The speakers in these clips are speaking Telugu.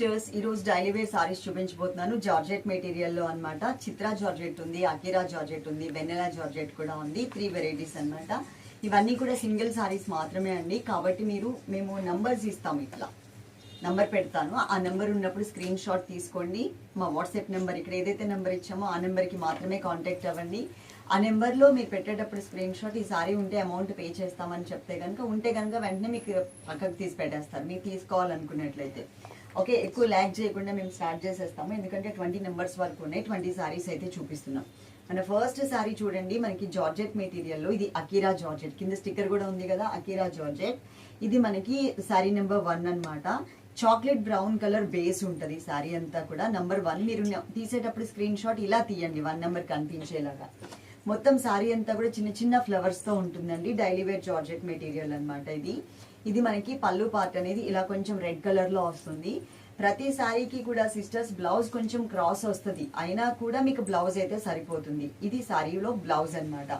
సిస్టర్స్ ఈ రోజు డైలీ వేర్ సారీస్ చూపించబోతున్నాను. జార్జెట్ మెటీరియల్లో అనమాట చిత్రా జార్జెట్ ఉంది అకిరా జార్జెట్ ఉంది వెన్నెలా జార్జెట్ కూడా ఉంది. త్రీ వెరైటీస్ అనమాట ఇవన్నీ కూడా సింగిల్ సారీస్ మాత్రమే అండి. కాబట్టి మీరు మేము నంబర్స్ ఇస్తాం ఇట్లా. నంబర్ పెడతాను. ఆ నెంబర్ ఉన్నప్పుడు స్క్రీన్ షాట్ తీసుకోండి. మా వాట్సాప్ నెంబర్ ఇక్కడ ఏదైతే నెంబర్ ఇచ్చామో ఆ నెంబర్కి మాత్రమే కాంటాక్ట్ అవ్వండి. ఆ నెంబర్లో మీరు పెట్టేటప్పుడు స్క్రీన్ షాట్ ఈ సారీ ఉంటే అమౌంట్ పే చేస్తామని చెప్తే కనుక ఉంటే కనుక వెంటనే మీకు పక్కకు తీసి పెట్టేస్తారు. మీరు తీసుకోవాలనుకున్నట్లయితే. ఓకే ఎక్కువ ల్యాక్ చేయకుండా మేము స్టార్ట్ చేసేస్తాము. ఎందుకంటే ట్వంటీ నెంబర్స్ వరకు ఉన్నాయి. ట్వంటీ సారీస్ అయితే చూపిస్తున్నాం. మన ఫస్ట్ సారీ చూడండి. మనకి జార్జెట్ మెటీరియల్లో ఇది అకీరా జార్జెట్. కింద స్టిక్కర్ కూడా ఉంది కదా అకీరా జార్జెట్. ఇది మనకి సారీ నెంబర్ వన్ అన్నమాట. చాక్లెట్ బ్రౌన్ కలర్ బేస్ ఉంటుంది సారీ అంతా కూడా. నంబర్ వన్ మీరు తీసేటప్పుడు స్క్రీన్ షాట్ ఇలా తీయండి. వన్ నెంబర్ కనిపించేలాగా. మొత్తం సారీ అంతా కూడా చిన్న చిన్న ఫ్లవర్స్తో ఉంటుందండి. డైలీ వేర్ జార్జెట్ మెటీరియల్ అనమాట ఇది. ఇది మనకి పళ్ళు పార్ట్ అనేది ఇలా కొంచెం రెడ్ కలర్లో వస్తుంది. ప్రతి సారీకి కూడా సిస్టర్స్ బ్లౌజ్ కొంచెం క్రాస్ వస్తుంది. అయినా కూడా మీకు బ్లౌజ్ అయితే సరిపోతుంది. ఇది సారీలో బ్లౌజ్ అన్నమాట.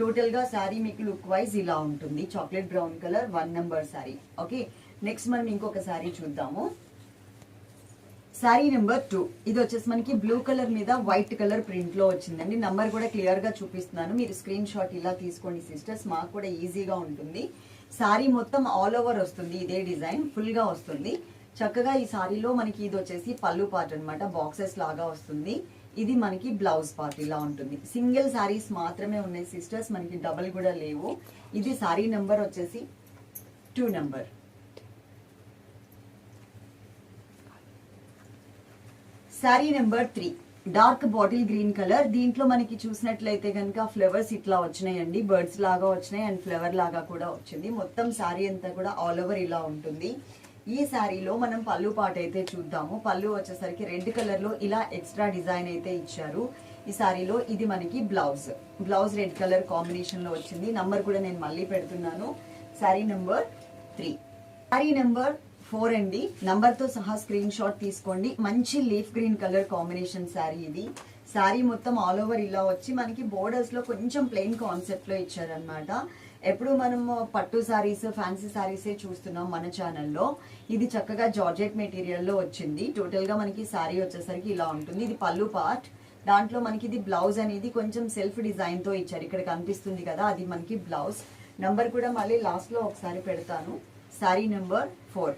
టోటల్గా శారీ మీకు లుక్ వైజ్ ఇలా ఉంటుంది. Chocolate brown colour one number sari. Okay next మనం ఇంకొక శారీ చూద్దాము. శారీ నెంబర్ టూ ఇది వచ్చేసి మనకి బ్లూ కలర్ మీద వైట్ కలర్ ప్రింట్లో వచ్చిందండి. నంబర్ కూడా క్లియర్గా చూపిస్తున్నాను. మీరు స్క్రీన్ షాట్ ఇలా తీసుకోండి సిస్టర్స్ మాకు కూడా ఈజీగా ఉంటుంది. సారీ మొత్తం ఆల్ ఓవర్ వస్తుంది. ఇదే డిజైన్ ఫుల్గా వస్తుంది. చక్కగా ఈ సారీలో మనకి ఇది వచ్చేసి పళ్ళు పార్ట్ అనమాట బాక్సెస్ లాగా వస్తుంది. ఇది మనకి బ్లౌజ్ పార్ట్ ఇలా ఉంటుంది. సింగిల్ సారీస్ మాత్రమే ఉన్నాయి సిస్టర్స్ మనకి డబల్ కూడా లేవు. ఇది సారీ నెంబర్ వచ్చేసి two number sari number three dark bottle green colour. దీంట్లో మనకి చూసినట్లయితే కనుక ఫ్లవర్స్ ఇట్లా వచ్చినాయండి. బర్డ్స్ లాగా వచ్చినాయి అండ్ ఫ్లవర్ లాగా కూడా వచ్చింది. మొత్తం శారీ అంతా కూడా ఆల్ ఓవర్ ఇలా ఉంటుంది. ఈ శారీలో మనం పళ్ళు పాట అయితే చూద్దాము. పళ్ళు వచ్చేసరికి రెడ్ కలర్లో ఇలా ఎక్స్ట్రా డిజైన్ అయితే ఇచ్చారు. ఈ శారీలో ఇది మనకి బ్లౌజ్. బ్లౌజ్ రెడ్ కలర్ కాంబినేషన్లో వచ్చింది. నంబర్ కూడా నేను మళ్ళీ పెడుతున్నాను. Sari number three. Sari number four అండి. నంబర్తో సహా స్క్రీన్ షాట్ తీసుకోండి. మంచి leaf green colour combination sari ఇది. శారీ మొత్తం ఆల్ ఓవర్ ఇలా వచ్చి మనకి బోర్డర్స్లో కొంచెం ప్లెయిన్ కాన్సెప్ట్లో ఇచ్చారనమాట ఎప్పుడు మనం పట్టు సారీస్ ఫ్యాన్సీ సారీసే చూస్తున్నాం మన ఛానల్లో ఇది చక్కగా జార్జెట్ మెటీరియల్లో వచ్చింది. టోటల్గా మనకి శారీ వచ్చేసరికి ఇలా ఉంటుంది. ఇది పళ్ళు పార్ట్ దాంట్లో మనకి ఇది బ్లౌజ్ అనేది కొంచెం సెల్ఫ్ డిజైన్తో ఇచ్చారు. ఇక్కడ కనిపిస్తుంది కదా అది మనకి బ్లౌజ్ నంబర్ కూడా మళ్ళీ లాస్ట్లో ఒకసారి పెడతాను. Sari number four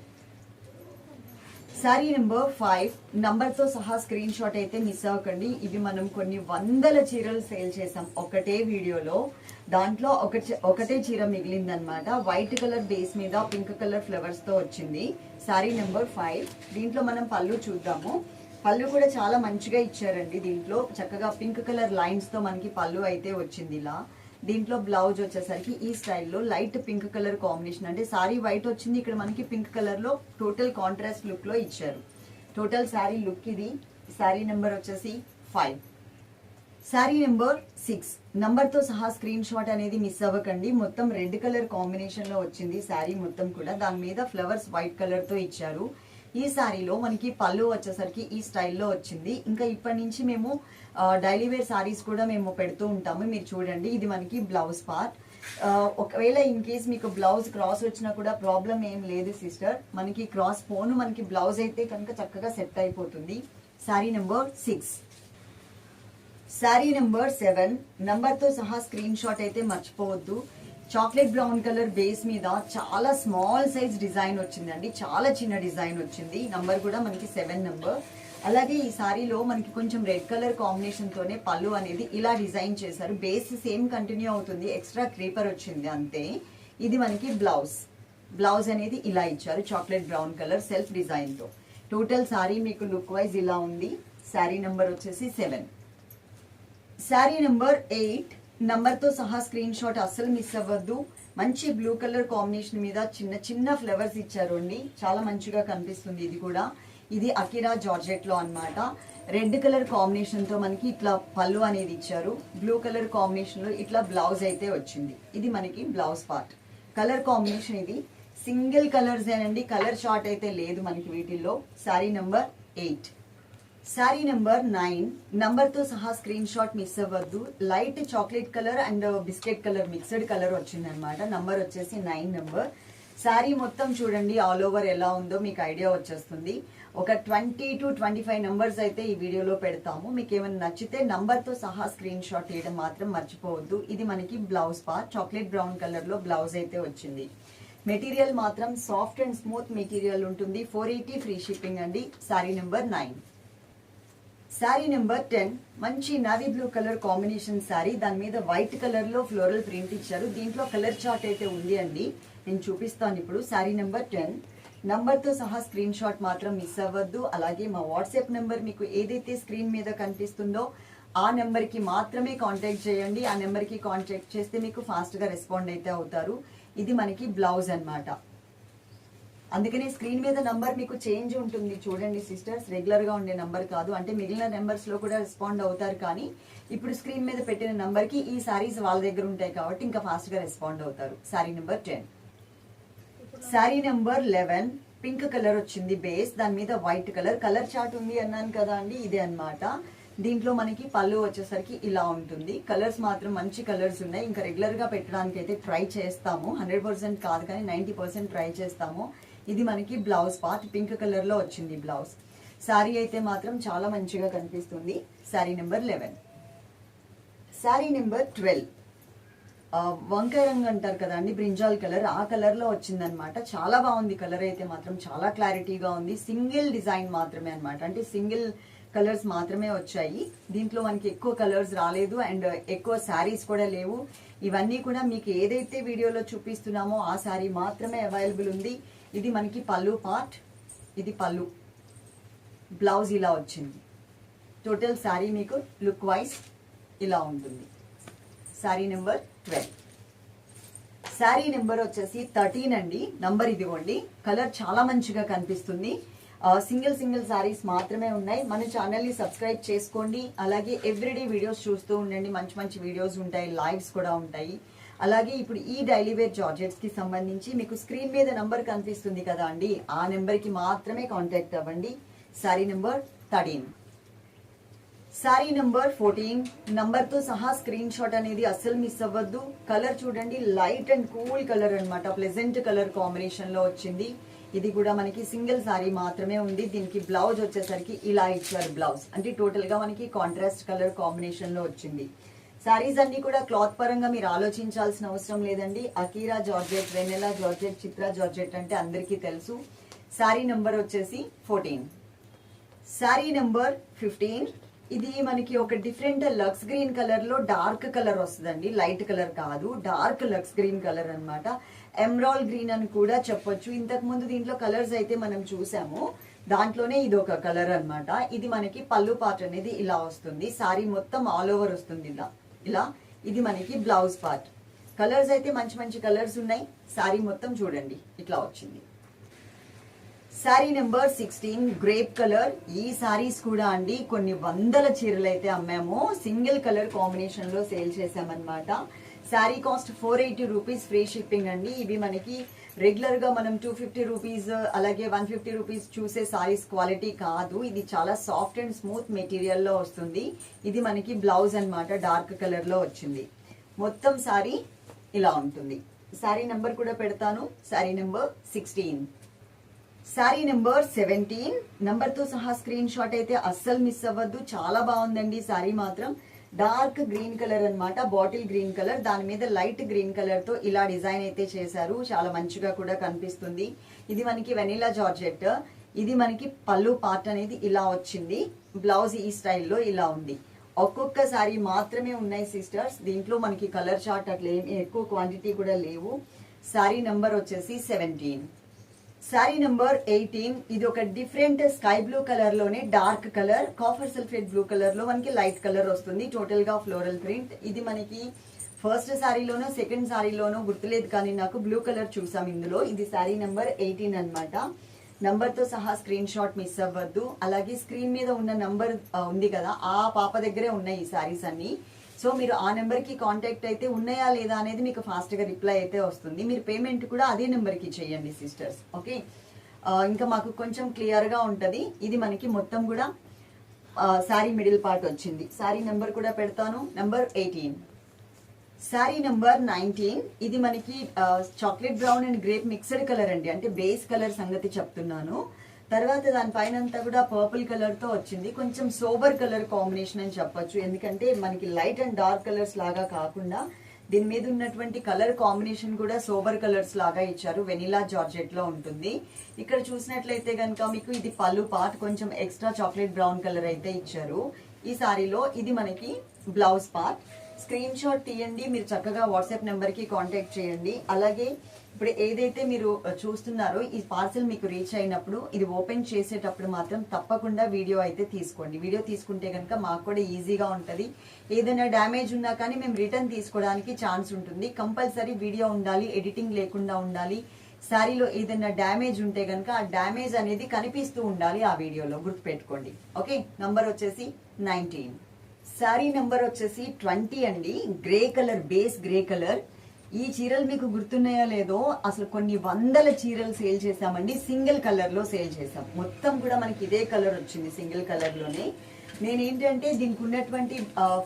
sari number five నంబర్తో సహా స్క్రీన్ షాట్ అయితే మిస్ అవ్వకండి. ఇవి మనం కొన్ని వందల చీరలు సేల్ చేసాం ఒకటే వీడియోలో. దాంట్లో ఒక ఒకటే చీర మిగిలిందనమాట వైట్ కలర్ బేస్ మీద పింక్ కలర్ ఫ్లవర్స్తో వచ్చింది. శారీ నెంబర్ ఫైవ్ దీంట్లో మనం పళ్ళు చూద్దాము. పళ్ళు కూడా చాలా మంచిగా ఇచ్చారండి దీంట్లో. చక్కగా పింక్ కలర్ లైన్స్తో మనకి పళ్ళు అయితే వచ్చింది ఇలా. దీంట్లో బ్లౌజ్ వచ్చేసరికి ఈ స్టైల్లో లైట్ పింక్ కలర్ కాంబినేషన్. అంటే సారీ వైట్ వచ్చింది ఇక్కడ మనకి పింక్ కలర్లో టోటల్ కాంట్రాస్ట్ లుక్లో ఇచ్చారు. టోటల్ శారీ లుక్ ఇది. శారీ నెంబర్ వచ్చేసి ఫైవ్. Sari number six. నంబర్తో సహా స్క్రీన్ షాట్ అనేది మిస్ అవ్వకండి. మొత్తం రెడ్ కలర్ కాంబినేషన్లో వచ్చింది శారీ మొత్తం కూడా. దాని మీద ఫ్లవర్స్ వైట్ కలర్తో ఇచ్చారు. ఈ శారీలో మనకి పళ్ళు వచ్చేసరికి ఈ స్టైల్లో వచ్చింది. ఇంకా ఇప్పటి నుంచి మేము డైలీ వేర్ సారీస్ కూడా మేము పెడుతూ ఉంటాము. మీరు చూడండి ఇది మనకి బ్లౌజ్ పార్ట్ ఒకవేళ ఇన్ కేస్ మీకు బ్లౌజ్ క్రాస్ వచ్చినా కూడా ప్రాబ్లం ఏం లేదు సిస్టర్ మనకి క్రాస్ పోను మనకి బ్లౌజ్ అయితే కనుక చక్కగా సెట్ అయిపోతుంది. Sari number six sari number seven నంబర్తో సహా స్క్రీన్ షాట్ అయితే మర్చిపోవద్దు. చాక్లెట్ బ్రౌన్ కలర్ బేస్ మీద చాలా స్మాల్ సైజ్ డిజైన్ వచ్చిందండి. చాలా చిన్న డిజైన్ వచ్చింది. నంబర్ కూడా మనకి సెవెన్ నెంబర్. అలాగే ఈ సారీలో మనకి కొంచెం రెడ్ కలర్ కాంబినేషన్తోనే పళ్ళు అనేది ఇలా డిజైన్ చేశారు. బేస్ సేమ్ కంటిన్యూ అవుతుంది. ఎక్స్ట్రా క్రీపర్ వచ్చింది అంతే. ఇది మనకి బ్లౌజ్. బ్లౌజ్ అనేది ఇలా ఇచ్చారు. చాక్లెట్ బ్రౌన్ కలర్ సెల్ఫ్ డిజైన్తో టోటల్ సారీ మీకు లుక్ వైజ్ ఇలా ఉంది. శారీ నెంబర్ వచ్చేసి సెవెన్. శారీ నెంబర్ ఎయిట్ నంబర్తో సహా స్క్రీన్ షాట్ అస్సలు మిస్ అవ్వద్దు. మంచి బ్లూ కలర్ కాంబినేషన్ మీద చిన్న చిన్న ఫ్లవర్స్ ఇచ్చారు అండి. చాలా మంచిగా కనిపిస్తుంది ఇది కూడా. ఇది అకిరా జార్జెట్లో అనమాట అన్నమాట. రెడ్ కలర్ కాంబినేషన్తో మనకి ఇట్లా పళ్ళు అనేది ఇచ్చారు. బ్లూ కలర్ కాంబినేషన్లో ఇట్లా బ్లౌజ్ అయితే వచ్చింది. ఇది మనకి బ్లౌజ్ పార్ట్. కలర్ కాంబినేషన్ ఇది. సింగిల్ కలర్స్ ఏనండి కలర్ షార్ట్ అయితే లేదు మనకి వీటిల్లో. Sari number eight. Sari number nine నంబర్తో సహా స్క్రీన్ షాట్ మిస్ అవ్వద్దు light chocolate colour and biscuit colour mixed colour వచ్చిందనమాట నంబర్ వచ్చేసి నైన్ నెంబర్ శారీ మొత్తం చూడండి ఆల్ ఓవర్ ఎలా ఉందో మీకు ఐడియా వచ్చేస్తుంది ఒక twenty to twenty five numbers అయితే ఈ వీడియోలో పెడతాము మీకు ఏమైనా నచ్చితే నంబర్తో సహా స్క్రీన్ షాట్ తీయడం మాత్రం మర్చిపోవద్దు ఇది మనకి బ్లౌజ్ పార్ట్ చాక్లెట్ బ్రౌన్ కలర్లో బ్లౌజ్ అయితే వచ్చింది మెటీరియల్ మాత్రం సాఫ్ట్ అండ్ స్మూత్ మెటీరియల్ ఉంటుంది ఫోర్ ఎయిటీ ఫ్రీ షిప్పింగ్ అండి sari number nine sari number ten మంచి navy blue colour combination sari దాని మీద వైట్ కలర్లో ఫ్లోరల్ ప్రింట్ ఇచ్చారు. దీంట్లో కలర్ చార్ట్ అయితే ఉంది అండి. నేను చూపిస్తాను ఇప్పుడు. శారీ నెంబర్ టెన్ నంబర్తో సహా స్క్రీన్ షాట్ మాత్రం మిస్ అవ్వద్దు. అలాగే మా వాట్సాప్ నెంబర్ మీకు ఏదైతే స్క్రీన్ మీద కనిపిస్తుందో ఆ నెంబర్కి మాత్రమే కాంటాక్ట్ చేయండి. ఆ నెంబర్కి కాంటాక్ట్ చేస్తే మీకు ఫాస్ట్గా రెస్పాండ్ అయితే అవుతారు. ఇది మనకి బ్లౌజ్ అనమాట అందుకనే స్క్రీన్ మీద నంబర్ మీకు చేంజ్ ఉంటుంది. చూడండి సిస్టర్స్ రెగ్యులర్గా ఉండే నంబర్ కాదు. అంటే మిగిలిన నెంబర్స్లో కూడా రెస్పాండ్ అవుతారు కానీ ఇప్పుడు స్క్రీన్ మీద పెట్టిన నంబర్కి ఈ సారీస్ వాళ్ళ దగ్గర ఉంటాయి కాబట్టి ఇంకా ఫాస్ట్గా రెస్పాండ్ అవుతారు. Sari number ten sari number eleven pink colour వచ్చింది బేస్ దాని మీద వైట్ కలర్ కలర్ చార్ట్ ఉంది అన్నాను కదా అండి ఇదే అన్నమాట. దీంట్లో మనకి పళ్ళు వచ్చేసరికి ఇలా ఉంటుంది. కలర్స్ మాత్రం మంచి కలర్స్ ఉన్నాయి. ఇంకా రెగ్యులర్గా పెట్టడానికి అయితే ట్రై చేస్తాము. హండ్రెడ్ పర్సెంట్ కాదు కానీ నైంటీ పర్సెంట్ ట్రై చేస్తాము. ఇది మనకి బ్లౌజ్ పార్ట్ పింక్ కలర్లో వచ్చింది బ్లౌజ్. శారీ అయితే మాత్రం చాలా మంచిగా కనిపిస్తుంది. Sari number eleven sari number twelve వంకాయ రంగు అంటారు కదండి బ్రింజాల్ కలర్. ఆ కలర్లో వచ్చిందనమాట చాలా బాగుంది కలర్ అయితే మాత్రం. చాలా క్లారిటీగా ఉంది. సింగిల్ డిజైన్ మాత్రమే అన్నమాట. అంటే సింగిల్ కలర్స్ మాత్రమే వచ్చాయి. దీంట్లో మనకి ఎక్కువ కలర్స్ రాలేదు. అండ్ ఎక్కువ శారీస్ కూడా లేవు. ఇవన్నీ కూడా మీకు ఏదైతే వీడియోలో చూపిస్తున్నామో ఆ శారీ మాత్రమే అవైలబుల్ ఉంది. ఇది మనకి పళ్ళు పార్ట్ ఇది పళ్ళు. బ్లౌజ్ ఇలా వచ్చింది. టోటల్ శారీ మీకు లుక్ వైజ్ ఇలా ఉంటుంది. Sari number twelve sari number వచ్చేసి థర్టీన్ అండి. నంబర్ ఇదిగోండి. కలర్ చాలా మంచిగా కనిపిస్తుంది. సింగిల్ సింగిల్ శారీస్ మాత్రమే ఉన్నాయి. మన ఛానల్ని సబ్స్క్రైబ్ చేసుకోండి. అలాగే ఎవ్రీడే వీడియోస్ చూస్తూ ఉండండి. మంచి మంచి వీడియోస్ ఉంటాయి. లైవ్స్ కూడా ఉంటాయి. అలాగే ఇప్పుడు ఈ డైలీ వేర్ జార్జెట్స్కి సంబంధించి మీకు స్క్రీన్ మీద నంబర్ కనిపిస్తుంది కదా అండి ఆ నెంబర్కి మాత్రమే కాంటాక్ట్ అవ్వండి. Sari number thirteen sari number fourteen నంబర్తో సహా స్క్రీన్ షాట్ అనేది అస్సలు మిస్ అవ్వద్దు. కలర్ చూడండి లైట్ అండ్ కూల్ కలర్ అనమాట ప్లెజెంట్ కలర్ కాంబినేషన్లో వచ్చింది. ఇది కూడా మనకి సింగిల్ సారీ మాత్రమే ఉంది. దీనికి బ్లౌజ్ వచ్చేసరికి ఇలా ఇచ్చారు బ్లౌజ్ అంటే టోటల్గా మనకి కాంట్రాస్ట్ కలర్ కాంబినేషన్లో వచ్చింది. శారీస్ అన్ని కూడా క్లాత్ పరంగా మీరు ఆలోచించాల్సిన అవసరం లేదండి. Akira georgette Vennela georgette Chitra georgette అంటే అందరికీ తెలుసు. శారీ నంబర్ వచ్చేసి ఫోర్టీన్ శారీ నెంబర్ ఫిఫ్టీన్ ఇది మనకి ఒక డిఫరెంట్ లక్స్ గ్రీన్ కలర్లో డార్క్ కలర్ వస్తుందండి. లైట్ కలర్ కాదు డార్క్ లక్స్ గ్రీన్ కలర్ అన్నమాట. ఎమ్రాల్ గ్రీన్ అని కూడా చెప్పొచ్చు. ఇంతకు ముందు దీంట్లో కలర్స్ అయితే మనం చూసాము. దాంట్లోనే ఇది ఒక కలర్ అన్నమాట. ఇది మనకి పళ్ళు పాట అనేది ఇలా వస్తుంది. సారీ మొత్తం ఆల్ ఓవర్ వస్తుంది ఇలా. ఇలా ఇది మనకి బ్లౌజ్ పార్ట్ కలర్స్ అయితే మంచి మంచి కలర్స్ ఉన్నాయి. సారీ మొత్తం చూడండి. ఇట్లా వచ్చింది. Sari number sixteen grape colour ఈ సారీస్ కూడా అండి కొన్ని వందల చీరలు అయితే అమ్మాము. సింగిల్ కలర్ కాంబినేషన్లో సేల్ చేసామన్నమాట sari cost four eighty rupees free shipping అండి. ఇవి మనకి రెగ్యులర్గా మనం టూ ఫిఫ్టీ రూపీస్ అలాగే వన్ ఫిఫ్టీ రూపీస్ చూసే సారీస్ క్వాలిటీ కాదు. ఇది చాలా సాఫ్ట్ అండ్ స్మూత్ మెటీరియల్లో వస్తుంది. ఇది మనకి బ్లౌజ్ అనమాట డార్క్ కలర్లో వచ్చింది. మొత్తం సారీ ఇలా ఉంటుంది. సారీ నెంబర్ కూడా పెడతాను. Sari number sixteen. Sari number seventeen. నంబర్తో సహా స్క్రీన్ షాట్ అయితే అస్సలు మిస్ అవ్వద్దు. చాలా బాగుందండి శారీ మాత్రం. డార్క్ గ్రీన్ కలర్ అన్నమాట బాటిల్ గ్రీన్ కలర్. దాని మీద లైట్ గ్రీన్ కలర్తో ఇలా డిజైన్ అయితే చేశారు. చాలా మంచిగా కూడా కనిపిస్తుంది. ఇది మనకి వెనీలా జార్జెట్. ఇది మనకి పళ్ళు పార్ట్ అనేది ఇలా వచ్చింది. బ్లౌజ్ ఈ స్టైల్లో ఇలా ఉంది. ఒక్కొక్క సారీ మాత్రమే ఉన్నాయి సిస్టర్స్. దీంట్లో మనకి కలర్ చార్ట్ అట్లా ఎక్కువ క్వాంటిటీ కూడా లేవు. సారీ నెంబర్ వచ్చేసి సెవెంటీన్. శారీ నెంబర్ ఎయిటీన్ ఇది ఒక డిఫరెంట్ స్కై బ్లూ కలర్లోనే dark colour copper sulphate blue కలర్లో మనకి లైట్ కలర్ వస్తుంది. టోటల్గా ఫ్లోరల్ ప్రింట్ ఇది మనకి ఫస్ట్ శారీలోనో సెకండ్ శారీలోనో గుర్తులేదు కానీ నాకు బ్లూ కలర్ చూసాం ఇందులో. ఇది శారీ నెంబర్ ఎయిటీన్ అన్నమాట. నంబర్తో సహా స్క్రీన్ షాట్ మిస్ అవ్వద్దు. అలాగే స్క్రీన్ మీద ఉన్న నంబర్ ఉంది కదా. ఆ పాప దగ్గరే ఉన్నాయి ఈ శారీస్ అన్ని. సో మీరు ఆ నెంబర్కి కాంటాక్ట్ అయితే ఉన్నాయా లేదా అనేది మీకు ఫాస్ట్గా రిప్లై అయితే వస్తుంది. మీరు పేమెంట్ కూడా అదే నెంబర్కి చేయండి సిస్టర్స్ ఓకే ఇంకా మాకు కొంచెం క్లియర్గా ఉంటుంది. ఇది మనకి మొత్తం కూడా శారీ మిడిల్ పార్ట్ వచ్చింది. శారీ నెంబర్ కూడా పెడతాను. Number eighteen sari number nineteen ఇది మనకి chocolate brown and grape mixed colour అండి. అంటే బేస్ కలర్ సంగతి చెప్తున్నాను. తర్వాత దానిపైన అంతా కూడా పర్పుల్ కలర్తో వచ్చింది. కొంచెం సోబర్ కలర్ కాంబినేషన్ అని చెప్పొచ్చు. ఎందుకంటే మనకి లైట్ అండ్ డార్క్ కలర్స్ లాగా కాకుండా దీని మీద ఉన్నటువంటి కలర్ కాంబినేషన్ కూడా సోబర్ కలర్స్ లాగా ఇచ్చారు. వెనిలా జార్జెట్లో ఉంటుంది. ఇక్కడ చూసినట్లయితే కనుక మీకు ఇది పళ్ళు పార్ట్ కొంచెం ఎక్స్ట్రా చాక్లెట్ బ్రౌన్ కలర్ అయితే ఇచ్చారు. ఈ సారీలో ఇది మనకి బ్లౌజ్ పార్ట్ స్క్రీన్ షాట్ తీయండి మీరు చక్కగా వాట్సాప్ నెంబర్కి కాంటాక్ట్ చేయండి. అలాగే ఇప్పుడు ఏదైతే మీరు చూస్తున్నారో ఈ పార్సల్ మీకు రీచ్ అయినప్పుడు ఇది ఓపెన్ చేసేటప్పుడు మాత్రం తప్పకుండా వీడియో అయితే తీసుకోండి. వీడియో తీసుకుంటే కనుక మాకు కూడా ఈజీగా ఉంటుంది. ఏదైనా డ్యామేజ్ ఉన్నా కానీ మేము రిటర్న్ తీసుకోవడానికి ఛాన్స్ ఉంటుంది. కంపల్సరీ వీడియో ఉండాలి ఎడిటింగ్ లేకుండా ఉండాలి. శారీలో ఏదైనా డ్యామేజ్ ఉంటే కనుక ఆ డ్యామేజ్ అనేది కనిపిస్తూ ఉండాలి ఆ వీడియోలో. గుర్తుపెట్టుకోండి. ఓకే? నంబర్ వచ్చేసి నైన్టీన్. శారీ నెంబర్ వచ్చేసి ట్వంటీ అండి. Grey colour base grey colour. ఈ చీరలు మీకు గుర్తున్నాయో లేదో అసలు కొన్ని వందల చీరలు సేల్ చేసామండి సింగిల్ కలర్లో సేల్ చేసాం మొత్తం కూడా మనకి ఇదే కలర్ వచ్చింది సింగిల్ కలర్లోనే నేను ఏంటంటే దీనికి ఉన్నటువంటి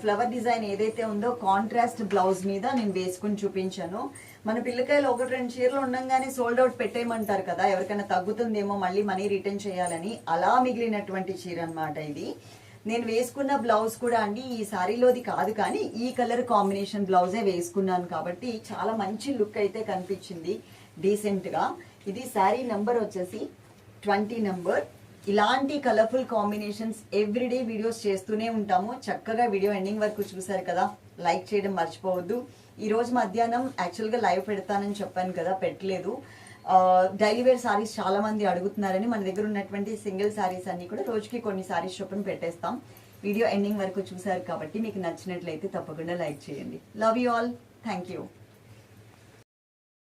ఫ్లవర్ డిజైన్ ఏదైతే ఉందో కాంట్రాస్ట్ బ్లౌజ్ మీద నేను వేసుకుని చూపించాను. మన పిల్లకాయలు ఒకటి రెండు చీరలు ఉండగానే సోల్డ్ అవుట్ పెట్టేయమంటారు కదా. ఎవరికైనా తగ్గుతుందేమో మళ్ళీ మనీ రిటర్న్ చేయాలని. అలా మిగిలినటువంటి చీర అనమాట ఇది. నేను వేసుకున్న బ్లౌజ్ కూడా అండి ఈ సారీలోది కాదు కానీ ఈ కలర్ కాంబినేషన్ బ్లౌజే వేసుకున్నాను కాబట్టి చాలా మంచి లుక్ అయితే కనిపించింది డీసెంట్గా ఇది శారీ నెంబర్ వచ్చేసి ట్వంటీ నెంబర్. ఇలాంటి కలర్ఫుల్ కాంబినేషన్స్ ఎవ్రీడే వీడియోస్ చేస్తూనే ఉంటాము. చక్కగా వీడియో ఎండింగ్ వరకు చూసారు కదా లైక్ చేయడం మర్చిపోవద్దు. ఈరోజు మధ్యాహ్నం యాక్చువల్గా లైవ్ పెడతానని చెప్పాను కదా పెట్టలేదు. డైలీ వేర్ సారీస్ చాలా మంది అడుగుతున్నారని మన దగ్గర ఉన్నటువంటి సింగిల్ సారీస్ అన్ని కూడా రోజుకి కొన్ని సారీస్ చొప్పున పెట్టేస్తాం. వీడియో ఎండింగ్ వరకు చూసారు కాబట్టి మీకు నచ్చినట్లయితే తప్పకుండా లైక్ చేయండి. Love you all thank you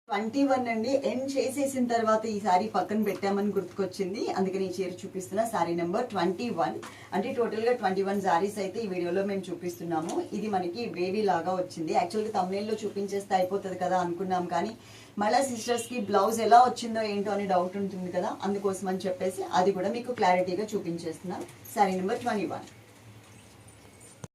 twenty one అండి. ఎండ్ చేసేసిన తర్వాత ఈ సారీ పక్కన పెట్టామని గుర్తుకొచ్చింది. అందుకని ఈ చీర చూపిస్తున్న సారీ నెంబర్ ట్వంటీ వన్ అంటే టోటల్గా ట్వంటీ వన్ సారీస్ అయితే ఈ వీడియోలో మేము చూపిస్తున్నాము. ఇది మనకి వేవీ లాగా వచ్చింది. యాక్చువల్గా తమిళలో చూపించేస్తే అయిపోతుంది కదా అనుకున్నాం కానీ మళ్ళీ సిస్టర్స్కి బ్లౌజ్ ఎలా వచ్చిందో ఏంటో అని డౌట్ ఉంటుంది కదా అందుకోసం అని చెప్పేసి అది కూడా మీకు క్లారిటీగా చూపించేస్తున్నాను. Sari number twenty one